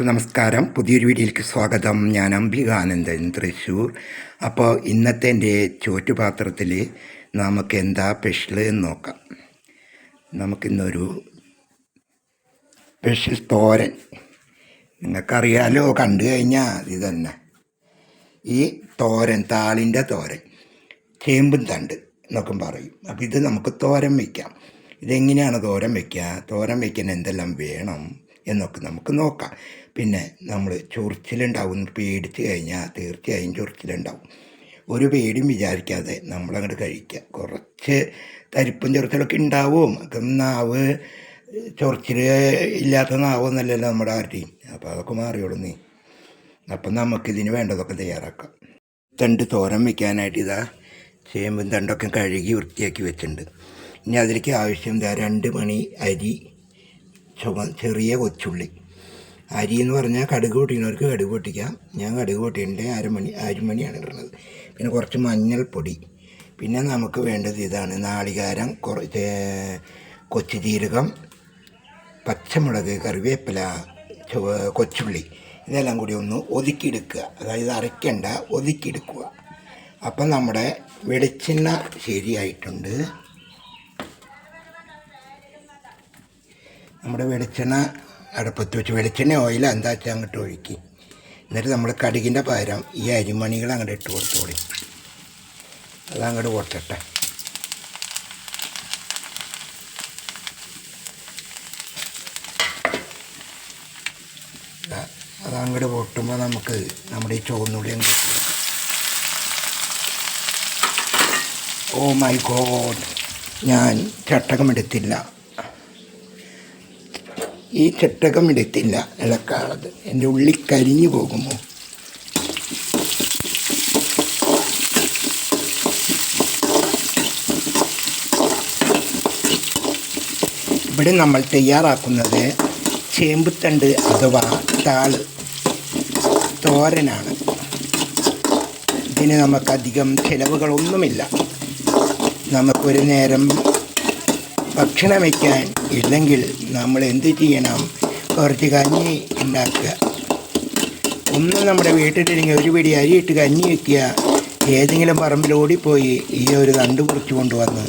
എല്ലാവർക്കും നമസ്കാരം. പുതിയൊരു വീഡിയോയിലേക്ക് സ്വാഗതം. ഞാൻ അംബികാനന്ദൻ തൃശ്ശൂർ അപ്പോൾ ഇന്നത്തെ എന്റെ ചോറ്റുപാത്രത്തിൽ നമുക്ക് എന്താ സ്പെഷ്യൽ എന്ന് നോക്കാം. നമുക്കിന്നൊരു സ്പെഷ്യൽ തോരൻ. നിങ്ങൾക്കറിയാലോ കണ്ടു കഴിഞ്ഞാൽ ഇത് തന്നെ. ഈ തോരൻ താളിന്റെ തോരൻ ചേമ്പും തണ്ട് എന്നൊക്കെ പറയും. അപ്പോൾ ഇത് നമുക്ക് തോരൻ വയ്ക്കാം ഇതെങ്ങനെയാണ് തോരൻ വയ്ക്കുക തോരൻ വയ്ക്കാൻ എന്തെല്ലാം വേണം എന്നൊക്കെ നമുക്ക് നോക്കാം. പിന്നെ നമ്മൾ ചൊറിച്ചിലുണ്ടാവും പേടിച്ച് കഴിഞ്ഞാൽ തീർച്ചയായും ചൊറിച്ചിലുണ്ടാവും. ഒരു പേടിയും വിചാരിക്കാതെ നമ്മളങ്ങോട്ട് കഴിക്കുക കുറച്ച് തരിപ്പും ചൊറിച്ചിലൊക്കെ ഉണ്ടാവും ഒക്കെ നാവ് ചൊറിച്ചിൽ ഇല്ലാത്ത നാവൊന്നല്ലല്ലോ നമ്മുടെ ആരുടെയും. അപ്പോൾ അതൊക്കെ മാറിയോളൂ നീ. അപ്പം നമുക്കിതിന് വേണ്ടതൊക്കെ തയ്യാറാക്കാം. തണ്ട് തോരൻ വയ്ക്കാനായിട്ട് ഇതാ ചേമ്പും തണ്ടൊക്കെ കഴുകി വൃത്തിയാക്കി വെച്ചിട്ടുണ്ട്. ഇനി അതിലേക്ക് ആവശ്യം രണ്ട് മണി അരി ചുമ ചെറിയ കൊച്ചുള്ളി. അരി എന്ന് പറഞ്ഞാൽ കടുക് പൊട്ടിക്കുന്നവർക്ക് കടുക് പൊട്ടിക്കാം. ഞാൻ കടുക് പൊട്ടിയതിന്റെ അരമണി അരിമണിയാണ് ഇടുന്നത്. പിന്നെ കുറച്ച് മഞ്ഞൾപ്പൊടി. പിന്നെ നമുക്ക് വേണ്ടത് ഇതാണ്. നാളികാരം കുറച്ച് കൊച്ചു ജീരകം പച്ചമുളക് കറിവേപ്പില ചുവ കൊച്ചുള്ളി. ഇതെല്ലാം കൂടി ഒന്ന് ഒതുക്കിയെടുക്കുക. അതായത് അരയ്ക്കണ്ട ഒതുക്കിയെടുക്കുക. അപ്പം നമ്മുടെ വെളിച്ചെണ്ണ ശരിയായിട്ടുണ്ട്. നമ്മുടെ വെളിച്ചെണ്ണ അടുപ്പത്ത് വെച്ച് വെളിച്ചെണ്ണ ഓയിൽ എന്താ വെച്ചാൽ അങ്ങോട്ട് ഒഴുക്കി. എന്നിട്ട് നമ്മൾ കടുകിന്റെ പകരം ഈ അരിമണികൾ അങ്ങോട്ട് ഇട്ട് കൊടുത്തോളി. അത് അങ്ങോട്ട് ദാ, അത് അങ്ങോട്ട് പൊട്ടുമ്പോൾ നമുക്ക് നമ്മുടെ ഈ ചുവന്നുള്ളി ഓ മൈ ഗോഡ്. ഞാൻ ചട്ടകം എടുത്തില്ല. ഈ ചട്ടകം എടുത്തില്ല ഇളക്കാളത്. എന്റെ ഉള്ളി കരിഞ്ഞു പോകുമോ? ഇവിടെ നമ്മൾ തയ്യാറാക്കുന്നത് ചേമ്പുത്തണ്ട് അഥവാ താൾ തോരനാണ്. ഇതിന് നമുക്കധികം ചിലവുകളൊന്നുമില്ല. നമുക്കൊരു നേരം ഭക്ഷണം വയ്ക്കാൻ ഇല്ലെങ്കിൽ നമ്മൾ എന്ത് ചെയ്യണം? കുറച്ച് കഞ്ഞി ഉണ്ടാക്കുക. ഒന്ന് നമ്മുടെ വീട്ടിലില്ലെങ്കിൽ ഒരു പിടി അരിയിട്ട് കഞ്ഞി വയ്ക്കുക. ഏതെങ്കിലും പറമ്പിൽ ഓടിപ്പോയി ഈ ഒരു തണ്ട് കുറിച്ച് കൊണ്ടുവന്ന്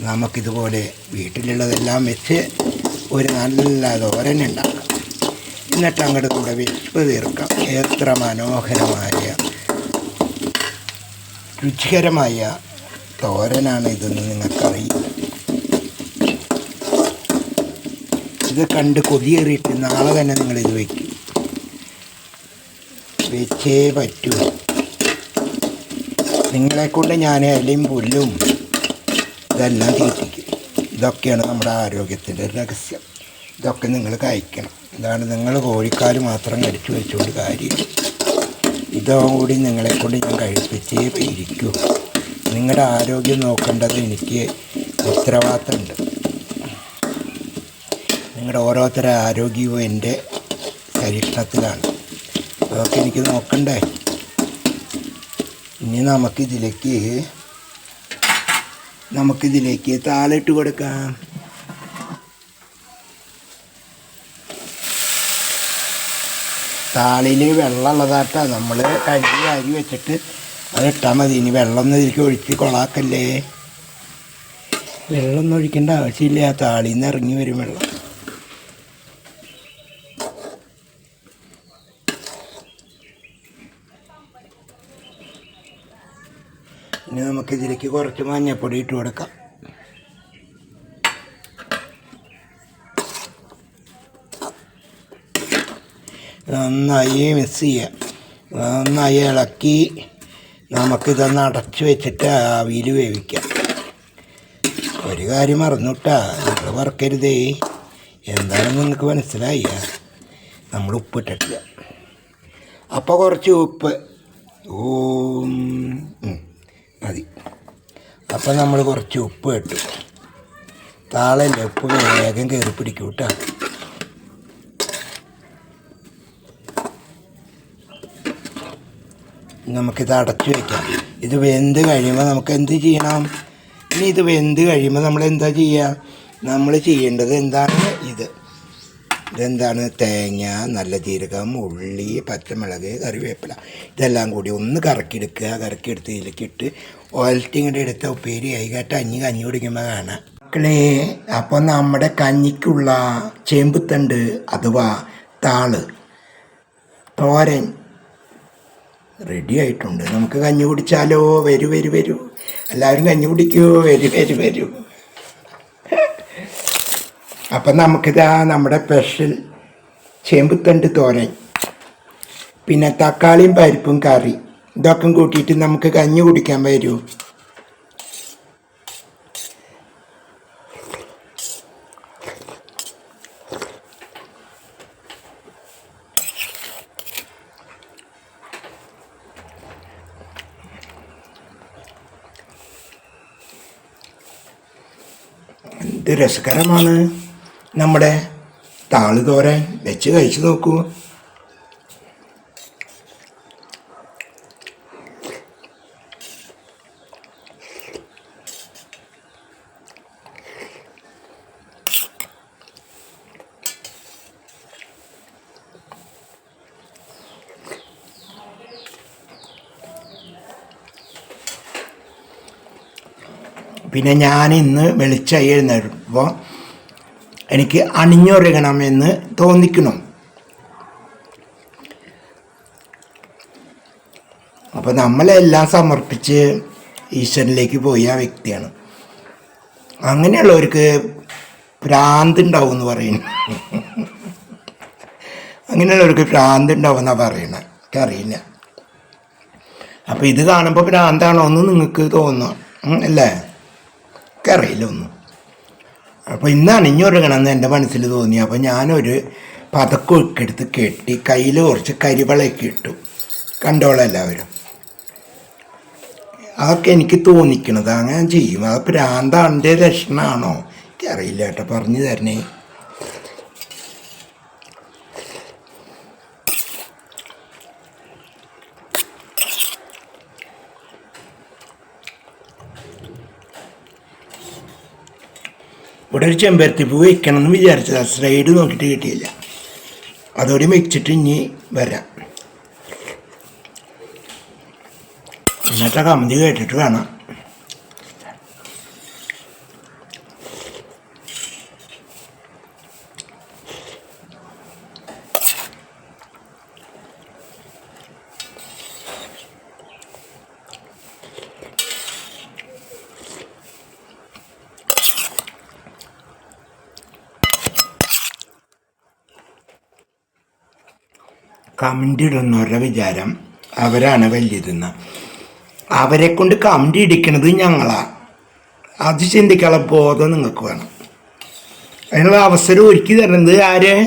നമുക്കിതുപോലെ വീട്ടിലുള്ളതെല്ലാം വെച്ച് ഒരു നല്ല തോരൻ ഉണ്ടാക്കാം. എന്നിട്ട് അങ്ങോട്ട് കൂടെ വിശപ്പ് തീർക്കാം. എത്ര മനോഹരമായ രുചികരമായ തോരനാണ് ഇതെന്ന് നിങ്ങൾക്കറിയില്ല ഇത് കണ്ട് കൊതിയേറിയിട്ട് നാളെ തന്നെ നിങ്ങളിത് വയ്ക്കും വെച്ചേ പറ്റൂ. നിങ്ങളെക്കൊണ്ട് ഞാൻ ഇലയും പുല്ലും ഇതെല്ലാം തീറ്റിക്കും. ഇതൊക്കെയാണ് നമ്മുടെ ആരോഗ്യത്തിന്റെ രഹസ്യം. ഇതൊക്കെ നിങ്ങൾ കഴിക്കണം. ഇതാണ് നിങ്ങൾ കോഴിക്കാൽ മാത്രം കടിച്ചു വെച്ചുകൊണ്ട് കാര്യം. ഇതോടുകൂടി നിങ്ങളെക്കൊണ്ട് ഞാൻ കഴിപ്പിച്ചേ ഇരിക്കൂ. നിങ്ങളുടെ ആരോഗ്യം നോക്കേണ്ടത് എനിക്ക് ഉത്തരവാദിത്തമുണ്ട്. നിങ്ങളുടെ ഓരോരുത്തരുടെ ആരോഗ്യവും എന്റെ പരീക്ഷണത്തിലാണ് അതൊക്കെ എനിക്ക് നോക്കണ്ടേ? ഇനി നമുക്കിതിലേക്ക് നമുക്കിതിലേക്ക് താളിട്ട് കൊടുക്കാം. താളിൽ വെള്ളമുള്ളതാട്ടാ. നമ്മൾ കഴുകി അരി വെച്ചിട്ട് അത് ഇട്ടാൽ മതി. ഇനി വെള്ളം ഒന്നും ഇതിലേക്ക് ഒഴിച്ച് കൊളാക്കല്ലേ. വെള്ളമൊന്നും ഒഴിക്കേണ്ട ആവശ്യമില്ല. ആ താളിൽ നിന്ന് ഇറങ്ങി വരും വെള്ളം. ഇനി നമുക്കിതിലേക്ക് കുറച്ച് മഞ്ഞപ്പൊടി ഇട്ട് കൊടുക്കാം. നന്നായി മിക്സ് ചെയ്യാം. നന്നായി ഇളക്കി നമുക്കിതൊന്ന് അടച്ചു വെച്ചിട്ട് ആവിയിൽ വേവിക്കാം. ഒരു കാര്യം മറന്നുട്ടാ നിങ്ങൾ വറക്കരുതേ. എന്താണെന്ന് നിങ്ങൾക്ക് മനസ്സിലായി? നമ്മൾ ഉപ്പിട്ടിട്ടില്ല അപ്പോൾ കുറച്ച് ഉപ്പ്. ഓം മതി. അപ്പം നമ്മൾ കുറച്ച് ഉപ്പ് ഇട്ടു. താളല്ലേ ഉപ്പ് വേഗം കയറി പിടിക്കും കേട്ടോ നമുക്കിത് അടച്ചു വയ്ക്കാം ഇത് വെന്ത് കഴിയുമ്പോൾ നമുക്ക് എന്ത് ചെയ്യണം? ഇനി ഇത് വെന്ത് കഴിയുമ്പോൾ നമ്മൾ എന്താ ചെയ്യുക നമ്മൾ ചെയ്യേണ്ടത് എന്താണ്? ഇത്. ഇതെന്താണ്? തേങ്ങ നല്ല ജീരകം ഉള്ളി പച്ചമുളക് കറിവേപ്പില. ഇതെല്ലാം കൂടി ഒന്ന് കറക്കിയെടുക്കുക. കറക്കിയെടുത്ത് ഇതിലേക്ക് ഇട്ട് ഒലറ്റിങ്ങോട്ട് എടുത്ത ഉപ്പേരി ആയിക്കാട്ട് അഞ്ഞി കഞ്ഞി കുടിക്കുമ്പോൾ കാണാം. മക്കളെ അപ്പോൾ നമ്മുടെ കഞ്ഞിക്കുള്ള ചേമ്പുത്തണ്ട് അഥവാ താൾ തോരൻ റെഡി ആയിട്ടുണ്ട്. നമുക്ക് കഞ്ഞി കുടിച്ചാലോ? വരൂ വരൂ വരൂ. എല്ലാവരും കഞ്ഞി കുടിക്കൂ. വരൂ വരൂ വരൂ. അപ്പം നമുക്കിതാ നമ്മുടെ സ്പെഷ്യൽ ചേമ്പുത്തണ്ട് തോരൻ. പിന്നെ തക്കാളിയും പരിപ്പും കറി. ഇതൊക്കെ കൂട്ടിയിട്ട് നമുക്ക് കഞ്ഞി കുടിക്കാൻ വരൂ. രസകരമാണ്. നമ്മുടെ താളുതോരൻ വെച്ച് കഴിച്ചു നോക്കൂ. പിന്നെ ഞാൻ ഇന്ന് വെളിച്ചായി എഴുന്നേൽപ്പോൾ എനിക്ക് അണിഞ്ഞൊരുങ്ങണമെന്ന് തോന്നിക്കണം അപ്പോൾ നമ്മളെല്ലാം സമർപ്പിച്ച് ഈശ്വരനിലേക്ക് പോയ വ്യക്തിയാണ്. അങ്ങനെയുള്ളവർക്ക് ഭ്രാന്ത് ഉണ്ടാവും എന്ന് പറയുന്നു. അങ്ങനെയുള്ളവർക്ക് ഭ്രാന്ത് ഉണ്ടാവും എന്നാണ് പറയണത് എനിക്കറിയില്ല. അപ്പോൾ ഇത് കാണുമ്പോൾ ഭ്രാന്താണോ എന്ന് നിങ്ങൾക്ക് തോന്നുന്നു. അല്ലേ? എനിക്കറിയില്ല ഒന്നും അപ്പോൾ ഇന്നാണ് ഇഞ്ഞൊരുങ്ങണമെന്ന് എന്റെ മനസ്സിൽ തോന്നി അപ്പോൾ ഞാനൊരു പതക്കൊക്കെ എടുത്ത് കെട്ടി കയ്യിൽ കുറച്ച് കരിവളയൊക്കെ ഇട്ടു. കണ്ടോളെല്ലാവരും അതൊക്കെ എനിക്ക് തോന്നിക്കണത്. അങ്ങനെ ചെയ്യും. അത് ഭ്രാന്താന്റെ ലക്ഷണമാണോ എനിക്കറിയില്ല കേട്ടോ. പറഞ്ഞു തരണേ. ഇവിടെ ഒരു ചെമ്പരത്തി പൂ വെക്കണം എന്ന് വിചാരിച്ചതാ. സ്ലൈഡ് നോക്കിയിട്ട് കിട്ടിയില്ല. അതോടെ വെച്ചിട്ട് ഇനി വരാം. എന്നിട്ട് കമതി കേട്ടിട്ട് വേണം കമന്റ് ഇടുന്നവരുടെ വിചാരം അവരാണ് വലിയതെന്ന്. അവരെ കൊണ്ട് കമന്റ് ഇടിക്കണത് ഞങ്ങളാണ് അത് ചിന്തിക്കാനുള്ള ബോധം നിങ്ങൾക്ക് വേണം. അതിനുള്ള അവസരം ഒരുക്കി തരുന്നത് ആര്?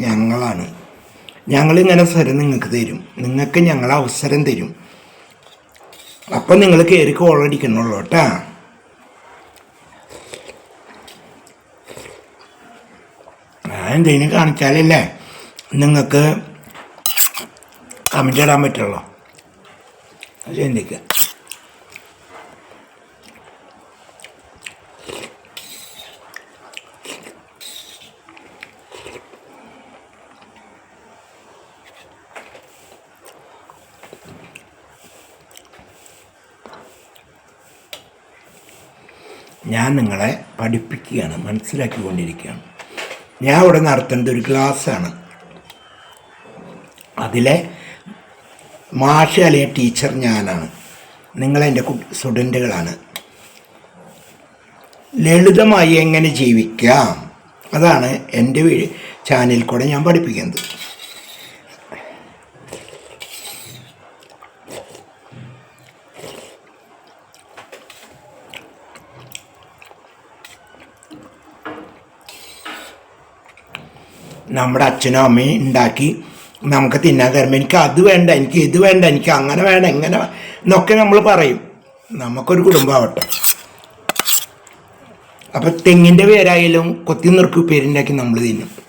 ഞങ്ങളാണ്. ഞങ്ങളിങ്ങനെ അവസരം നിങ്ങൾക്ക് തരും. നിങ്ങൾക്ക് ഞങ്ങൾ അവസരം തരും. അപ്പം നിങ്ങൾ കയറി കോളടിക്കണുള്ളൂ കേട്ടാ. ഞാൻ എന്തെങ്കിലും കാണിച്ചാലല്ലേ? നിങ്ങൾക്ക് കമന്റ് ഇടാൻ പറ്റുള്ളൂ. ചിന്തിക്കുക ഞാൻ നിങ്ങളെ പഠിപ്പിക്കുകയാണ് മനസ്സിലാക്കിക്കൊണ്ടിരിക്കുകയാണ്. ഞാൻ ഇവിടെ നടത്തേണ്ട ഒരു ക്ലാസ്സാണ് അതിലെ മാഷ് അല്ലെങ്കിൽ ടീച്ചർ ഞാനാണ്. നിങ്ങളെന്റെ സ്റ്റുഡന്റുകളാണ്. ലളിതമായി എങ്ങനെ ജീവിക്കാം? അതാണ് എന്റെ ചാനലിൽ കൂടെ ഞാൻ പഠിപ്പിക്കുന്നത്. നമ്മുടെ അച്ഛനും അമ്മയും ഉണ്ടാക്കി നമുക്ക് തിന്നാൻ തരുമ്പോൾ എനിക്ക് അത് വേണ്ട എനിക്ക് ഇത് വേണ്ട എനിക്ക് അങ്ങനെ വേണ്ട എങ്ങനെ എന്നൊക്കെ നമ്മൾ പറയും. നമുക്കൊരു കുടുംബമാവട്ടെ അപ്പോൾ തെങ്ങിന്റെ പേരായാലും കൊത്തി നിർക്കു പേരുണ്ടാക്കി നമ്മൾ തിന്നും.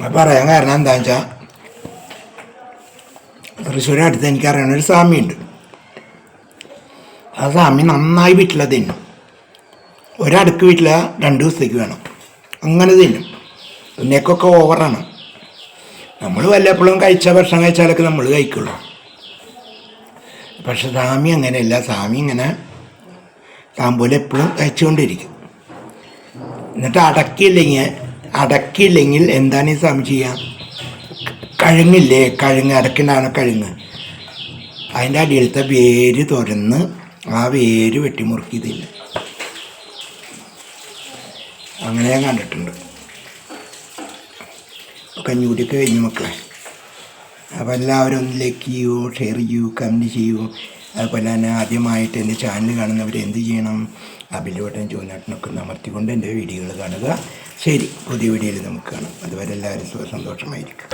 പറയാൻ കാരണം എന്താ വെച്ചാൽ തൃശ്ശൂർ അടുത്ത് എനിക്കറിയണ ഒരു സ്വാമിയുണ്ട്. ആ സ്വാമി നന്നായി വീട്ടില തിന്നും. ഒരടുക്ക് വീട്ടില രണ്ട് ദിവസത്തേക്ക് വേണം. അങ്ങനെ തിന്നും. പിന്നേക്കൊക്കെ ഓവറാണ്. നമ്മൾ വല്ലപ്പോഴും കഴിച്ച ഭക്ഷണം കഴിച്ചാലൊക്കെ നമ്മൾ കഴിക്കുള്ളൂ. പക്ഷെ സ്വാമി അങ്ങനെയല്ല. സ്വാമി ഇങ്ങനെ താമ്പോല എപ്പോഴും കഴിച്ചുകൊണ്ടിരിക്കും. എന്നിട്ട് അടക്കിയില്ലെങ്കിൽ അടക്കിയില്ലെങ്കിൽ എന്താണ് ഈ സ്വാമി ചെയ്യുക കഴുങ്ങില്ലേ? കഴുങ്ങ് അടക്കിണ്ടാണ് കഴുങ്ങ്? അതിന്റെ അടിയിലത്തെ വേര് തുരന്ന് ആ വേര് വെട്ടിമുറുക്കിയതില്ല അങ്ങനെ ഞാൻ കണ്ടിട്ടുണ്ട്. കഞ്ഞൂടിയൊക്കെ കഴിഞ്ഞു മക്കളെ. അപ്പോൾ എല്ലാവരും ഒന്ന് ലൈക്ക് ചെയ്യൂ ഷെയർ ചെയ്യൂ കമന്റ് ചെയ്യൂ. അതുപോലെ തന്നെ ആദ്യമായിട്ട് എന്റെ ചാനൽ കാണുന്നവർ എന്ത് ചെയ്യണം? ആ ബില്ലുവട്ടൻ നമർത്തിക്കൊണ്ട് എന്റെ വീഡിയോകൾ കാണുക. ശരി. പുതിയ വീഡിയോയിൽ നമുക്ക് കാണാം. അതുവരെ എല്ലാവരും സുഖ സന്തോഷമായിരിക്കും